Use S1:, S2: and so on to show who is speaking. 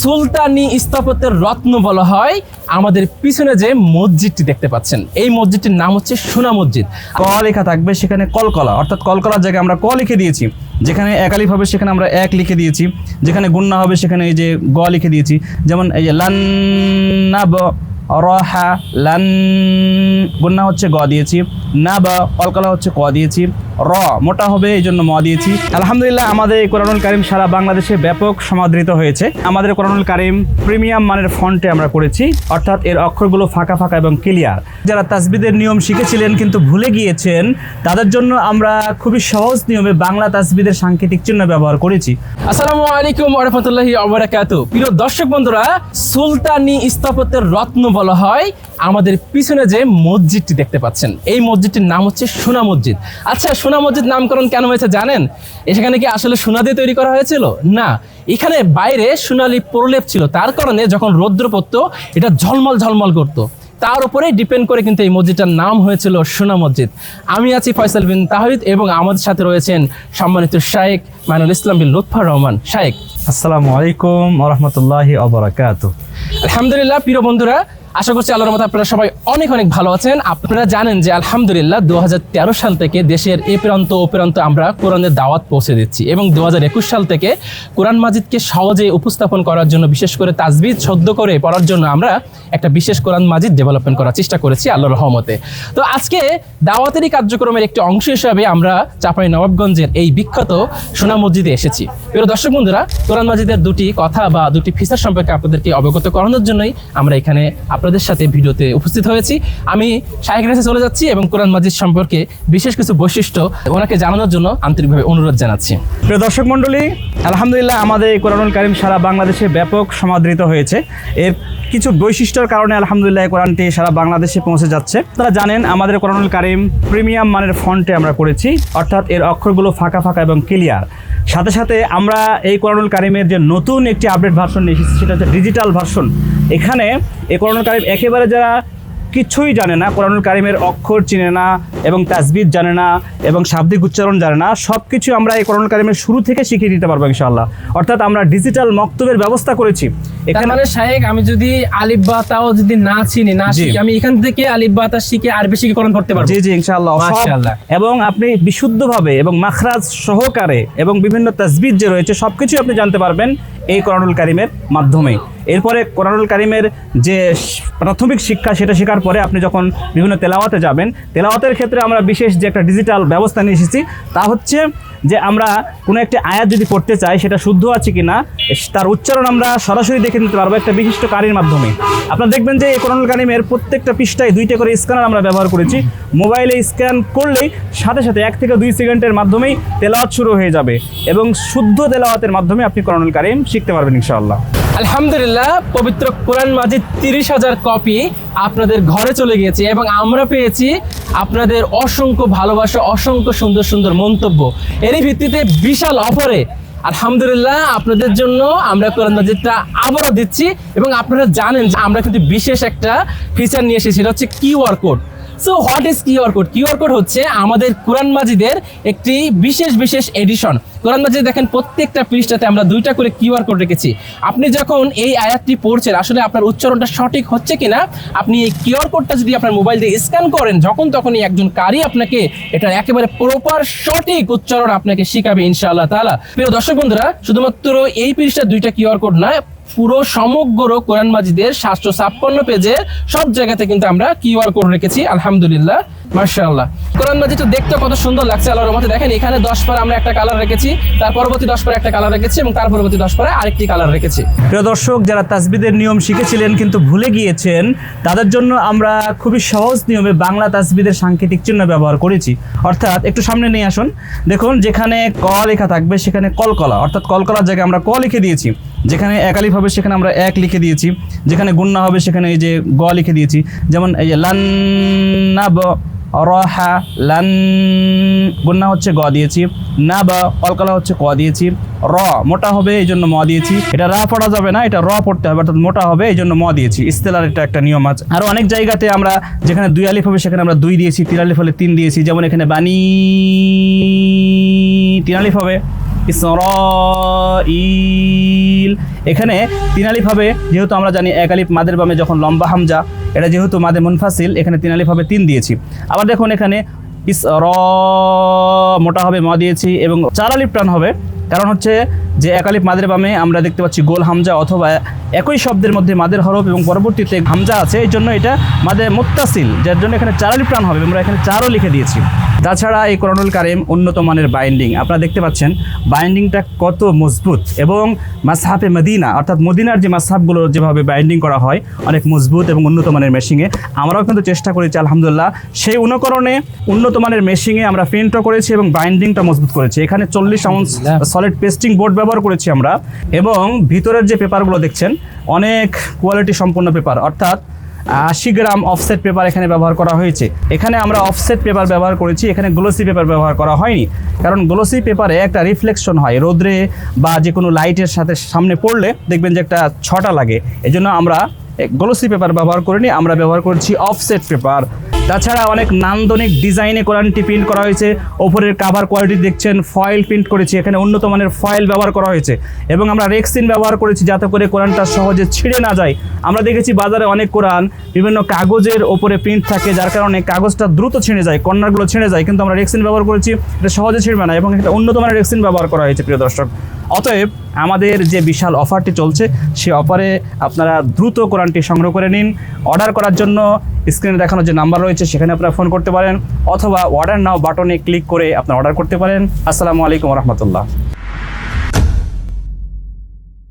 S1: সুলতানি স্থাপত্যের রত্ন বলা হয়। আমাদের পিছনে যে মসজিদটি দেখতে পাচ্ছেন, এই মসজিদটির নাম হচ্ছে সোনা মসজিদ।
S2: ক লেখা থাকবে সেখানে কলকলা, অর্থাৎ কলকলার জায়গায় আমরা ক লিখে দিয়েছি। যেখানে একালিফ হবে সেখানে আমরা এক লিখে দিয়েছি। যেখানে গুন্না হবে সেখানে এই যে গ লিখে দিয়েছি। যেমন এই যে লান্নাব রহা, লান, গুন্না হচ্ছে গ দিয়েছি। না, বা কলকলা হচ্ছে ক দিয়েছি। র, মোটা হবে, এই জন্য ম দিয়েছি। আলহামদুলিল্লাহ, আমাদের এই কোরআনুল কারিম সারা বাংলাদেশে ব্যাপক সমাদৃত হয়েছে। আমাদের কোরআনুল কারিম প্রিমিয়াম মানের ফন্টে আমরা করেছি। অর্থাৎ এর অক্ষরগুলো ফাঁকা ফাঁকা এবং ক্লিয়ার। যারা তাসবিদের নিয়ম শিখেছিলেন কিন্তু ভুলে গিয়েছেন, তাদের জন্য আমরা খুবই সহজ নিয়মে বাংলা তাসবিদের সাংকেতিক চিহ্ন ব্যবহার করেছি।
S1: আসসালামু আলাইকুম রহমতুল্লাহি প্রিয় দর্শক বন্ধুরা, সুলতানি স্থাপত্যের রত্ন বলা হয় আমাদের পিছনে যে মসজিদটি দেখতে পাচ্ছেন। এই মসজিদটির নাম হচ্ছে সোনা মসজিদ। আচ্ছা সোনা মসজিদ নামকরণ কেন হয়েছে জানেন? এখানে কি আসলে সোনা দিয়ে তৈরি করা হয়েছিল? না এখানে বাইরে সোনালি প্রলেপ ছিল। তার কারণে যখন রৌদ্র পড়তো এটা ঝলমল ঝলমল করতো। তার উপরে ডিপেন্ড করে কিন্তু এই মসজিদটার নাম হয়েছিল সোনা মসজিদ। আমি আছি ফয়সাল বিন তাহিদ এবং আমাদের সাথে রয়েছেন সম্মানিত শায়েক মাইনুল ইসলাম বিন লুৎফর রহমান। শায়েক।
S2: আসসালামু আলাইকুম রহমতুল্লাহি অবরাকাত
S1: আলহামদুলিল্লাহ প্রিয় বন্ধুরা আশা করছি আল্লাহর মতো আপনারা সবাই অনেক অনেক ভালো আছেন। আপনারা জানেন যে আলহামদুলিল্লাহ দু সাল থেকে দেশের এ প্রান্ত ও প্রান্ত আমরা কোরআনের দাওয়াত পৌঁছে দিচ্ছি এবং দু হাজার একুশ সাল থেকে কোরআন মাজিদকে সহজে উপস্থাপন করার জন্য, বিশেষ করে তাজবিদ সদ্য করে পড়ার জন্য আমরা একটা বিশেষ কোরআন মাজিদ ডেভেলপমেন্ট করার চেষ্টা করেছি আল্লাহর রহমতে। তো আজকে দাওয়াতেরই কার্যক্রমের একটি অংশ হিসাবে আমরা চাপাই নবাবগঞ্জের এই বিখ্যাত সোনা মসজিদে এসেছি। প্রিয় দর্শক বন্ধুরা, কোরআন মাজিদের দুটি কথা বা দুটি ফিচার সম্পর্কে আপনাদেরকে অবগত করানোর জন্যই আমরা এখানে আপনাদের সাথে ভিডিওতে উপস্থিত হয়েছি। আমি শাহেক কাছে চলে যাচ্ছি এবং কোরআন মাজিদ সম্পর্কে বিশেষ কিছু বৈশিষ্ট্য ওনাকে জানানোর জন্য আন্তরিকভাবে অনুরোধ জানাচ্ছি।
S2: প্রিয় দর্শক মণ্ডলী, আলহামদুলিল্লাহ আমাদের কোরআনুল কারিম সারা বাংলাদেশে ব্যাপক সমাদৃত হয়েছে। এর কিছু বৈশিষ্ট্যর কারণে আলহামদুলিল্লাহ কোরআনটি সারা বাংলাদেশে পৌঁছে যাচ্ছে। তারা জানেন, আমাদের কোরআনুল কারিম প্রিমিয়াম মানের ফন্টে আমরা করেছি, অর্থাৎ এর অক্ষরগুলো ফাঁকা ফাঁকা এবং ক্লিয়ার। সাথে সাথে আমরা এই কোরআনুল কারিমের যে নতুন একটি আপডেট ভার্সন নিয়ে এসেছি, সেটা হচ্ছে ডিজিটাল ভার্সন এখানে এই কোরআনুল কারিম একেবারে যারা কিছুই জানে না কোরআনুল কারিমের অক্ষর চিনে না এবং তাজবিদ জানে না এবং শাব্দিক উচ্চারণ জানে না সব কিছু আমরা এই কোরআনুল কারিমের শুরু থেকে শিখিয়ে দিতে পারব ইনশাআল্লাহ। অর্থাৎ আমরা ডিজিটাল মক্তবের ব্যবস্থা করেছি। এখানে
S1: মানে শাহেক আমি যদি আলিফ বা তাও যদি না চিনি না। শিখি আমি এখান থেকে আলিফ বা তা শিখে আর বেশি করণ করতে পারব।
S2: জি জি ইনশাআল্লাহ।
S1: মাশাআল্লাহ।
S2: এবং আপনি বিশুদ্ধভাবে এবং মাখরাজ সহকারে এবং বিভিন্ন তাজবিদ যে রয়েছে সব কিছুই আপনি জানতে পারবেন। এই কোরআনুল কারিমের মাধ্যমে। এরপরে কোরআনুল কারিমের যে প্রাথমিক শিক্ষা, সেটা শেখার পরে আপনি যখন বিভিন্ন তেলাওয়াতে যাবেন, তেলাওয়াতের ক্ষেত্রে আমরা বিশেষ যে একটা ডিজিটাল ব্যবস্থা নিয়ে এসেছি, তা হচ্ছে যে আমরা কোনো একটি আয়াত যদি পড়তে চাই, সেটা শুদ্ধ আছে কি না তার উচ্চারণ আমরা সরাসরি দেখে নিতে পারব একটা বিশিষ্ট কারির মাধ্যমে। আপনারা দেখবেন যে এই কোরআনুল কারিমের প্রত্যেকটা পৃষ্ঠায় দুইটা করে স্ক্যানার আমরা ব্যবহার করেছি। মোবাইলে স্ক্যান করলেই সাথে সাথে এক থেকে দুই সেকেন্ডের মাধ্যমেই তেলাওয়াত শুরু হয়ে যাবে এবং শুদ্ধ তেলাওয়াতের মাধ্যমে আপনি কোরআনুল কারিম শিখতে পারবেন ইনশাআল্লাহ।
S1: আলহামদুলিল্লাহ, পবিত্র কোরআন মাজিদ তিরিশ হাজার কপি আপনাদের ঘরে চলে গিয়েছে এবং আমরা পেয়েছি আপনাদের অসংখ্য ভালোবাসা, অসংখ্য সুন্দর সুন্দর মন্তব্য। এরই ভিত্তিতে বিশাল অফারে আলহামদুলিল্লাহ আপনাদের জন্য আমরা কোরআন মাজিদটা আবারও দিচ্ছি এবং আপনারা জানেন যে আমরা কিন্তু বিশেষ একটা ফিচার নিয়ে এসেছি, সেটা হচ্ছে QR code. So what is QR code QR code হচ্ছে আমাদের কোরআন মাজিদের একটি বিশেষ বিশেষ এডিশন কোরআন মাজিদ দেখেন, প্রত্যেকটা পৃষ্ঠাতে আমরা দুইটা করে কিউআর কোড রেখেছি। আপনি যখন এই আয়াতটি পড়ছেন, আসলে আপনার উচ্চারণটা সঠিক হচ্ছে কিনা, আপনি এই কিউআর কোডটা যদি আপনার মোবাইল দিয়ে স্ক্যান করেন, যখন তখনই একজন কারি আপনাকে এটা একেবারে প্রপার সঠিক উচ্চারণ আপনাকে শিখাবে, ইনশাআল্লাহ তাআলা। প্রিয় দর্শক বন্ধুরা, শুধুমাত্র এই পৃষ্ঠার দুইটা কিউআর কোড নয় পুরো সমগ্র কোরআন মাজিদের সাতশো ছাপ্পান্ন পেজে সব জায়গাতে কিন্তু আমরা কিউআর কোড রেখেছি, আলহামদুলিল্লাহ মার্শাল্লাহ কোরআন মাজিদটা দেখতে কত সুন্দর লাগছে, আল্লাহর মধ্যে দেখেন, এখানে দশ পারা আমরা একটা কালার রেখেছি, তার পরবর্তী দশ পারা একটা কালার রেখেছি এবং তার পরবর্তী দশ পারা আরেকটি কালার রেখেছি।
S2: প্রিয় দর্শক, যারা তাসবিদের নিয়ম শিখেছিলেন কিন্তু ভুলে গিয়েছেন, তাদের জন্য আমরা খুবই সহজ নিয়মে বাংলা তাসবিদের সাংকেতিক চিহ্ন ব্যবহার করেছি। অর্থাৎ, একটু সামনে নিয়ে আসুন। দেখুন, যেখানে ক লেখা থাকবে, সেখানে কলকলা। অর্থাৎ, কলকলার জায়গায় আমরা ক লিখে দিয়েছি। যেখানে একালিফ হবে, সেখানে আমরা এক লিখে দিয়েছি। যেখানে গুন্না হবে, সেখানে এই যে গ লিখে দিয়েছি। যেমন এই যে লান্নাব রহা লান গুন্না হচ্ছে গ দিয়েছি। না বা কলকলা হচ্ছে ক দিয়েছি। র, মোটা হবে, এই জন্য ম দিয়েছি। এটা রা পড়া যাবে না, এটা র পড়তে হবে, অর্থাৎ মোটা হবে, এই জন্য ম দিয়েছি। ইস্তেলার এটা একটা নিয়ম আছে। আরও অনেক জায়গাতে আমরা যেখানে দুই আলিফ হবে, সেখানে আমরা দুই দিয়েছি, তিন আলিফ হলে তিন দিয়েছি। যেমন এখানে বানি, তিন আলিফ হবে ইসরাইল এখানে তিন আলিফ হবে, যেহেতু আমরা জানি এক আলিফ মাদের বামে যখন লম্বা হামজা এটা যেহেতু মাদে মুনফাসিল, এখানে তিন আলিফ হবে তিন দিয়েছি। আবার দেখুন এখানে ইস র মোটা হবে ম দিয়েছি এবং চার আলিফ টান হবে, কারণ হচ্ছে যে একালিপ মাদের বামে আমরা দেখতে পাচ্ছি গোল হামজা অথবা একই শব্দের মধ্যে মাদের হরফ এবং পরবর্তীতে হামজা আছে এই জন্য এটা মাদের মুত্তাসিল যার জন্য এখানে চারালি প্রাণ হবে। আমরা এখানে চারও লিখে দিয়েছি। তাছাড়া এই করণুল কারিম উন্নত মানের বাইন্ডিং আপনারা দেখতে পাচ্ছেন বাইন্ডিংটা কত মজবুত এবং মাসহাফে মদিনা অর্থাৎ মদিনার যে মাসহাবগুলো যেভাবে বাইন্ডিং করা হয় অনেক মজবুত এবং উন্নত মানের মেশিংয়ে আমরাও কিন্তু চেষ্টা করেছি আলহামদুলিল্লাহ। সেই অনুকরণে উন্নত মানের মেশিংয়ে আমরা প্রিন্টও করেছি এবং বাইন্ডিংটা মজবুত করেছি। এখানে চল্লিশ আউন্স সলিড পেস্টিং বোর্ড ব্যবহার করেছি আমরা এবং ভিতরের যে পেপারগুলো দেখছেন, অনেক কোয়ালিটি সম্পন্ন পেপার। অর্থাৎ, আশি গ্রাম অফসেট পেপার এখানে ব্যবহার করা হয়েছে। এখানে আমরা অফসেট পেপার ব্যবহার করেছি, এখানে গ্লোসি পেপার ব্যবহার করা হয়নি। কারণ গ্লোসি পেপারে একটা রিফ্লেকশন হয়, রোদ্রে বা যে কোনো লাইটের সাথে সামনে পড়লে দেখবেন যে একটা ছটা লাগে। এজন্য আমরা গ্লোসি পেপার ব্যবহার করিনি, আমরা ব্যবহার করছি অফসেট পেপার তাছাড়া অনেক নান্দনিক ডিজাইনে কোরআনটি প্রিন্ট করা হয়েছে, ওপরের কাভার কোয়ালিটি দেখছেন ফয়েল প্রিন্ট করেছি, এখানে উন্নত মানের ফয়েল ব্যবহার করা হয়েছে। এবং আমরা রেক্সিন ব্যবহার করেছি যাতে করে কোরআনটা সহজে ছিঁড়ে না যায়। আমরা দেখেছি বাজারে অনেক কোরআন বিভিন্ন কাগজের ওপরে প্রিন্ট থাকে, যার কারণে কাগজটা দ্রুত ছিঁড়ে যায়, কর্নারগুলো ছিঁড়ে যায়, কিন্তু আমরা রেক্সিন ব্যবহার করেছি, এটা সহজে ছিঁড়বে না এবং এটা উন্নত মানের রেক্সিন ব্যবহার করা হয়েছে, প্রিয় দর্শক। অতএব আমাদের যে বিশাল অফারটি চলছে, সে অফারে আপনারা দ্রুত কোরআনটি সংগ্রহ করে নিন। অর্ডার করার জন্য স্ক্রিনে দেখানো যে নাম্বার রয়েছে, সেখানে আপনারা ফোন করতে পারেন, অথবা অর্ডার নাও বাটনে ক্লিক করে আপনারা অর্ডার করতে পারেন। আসসালামু আলাইকুম রহমতুল্লাহ।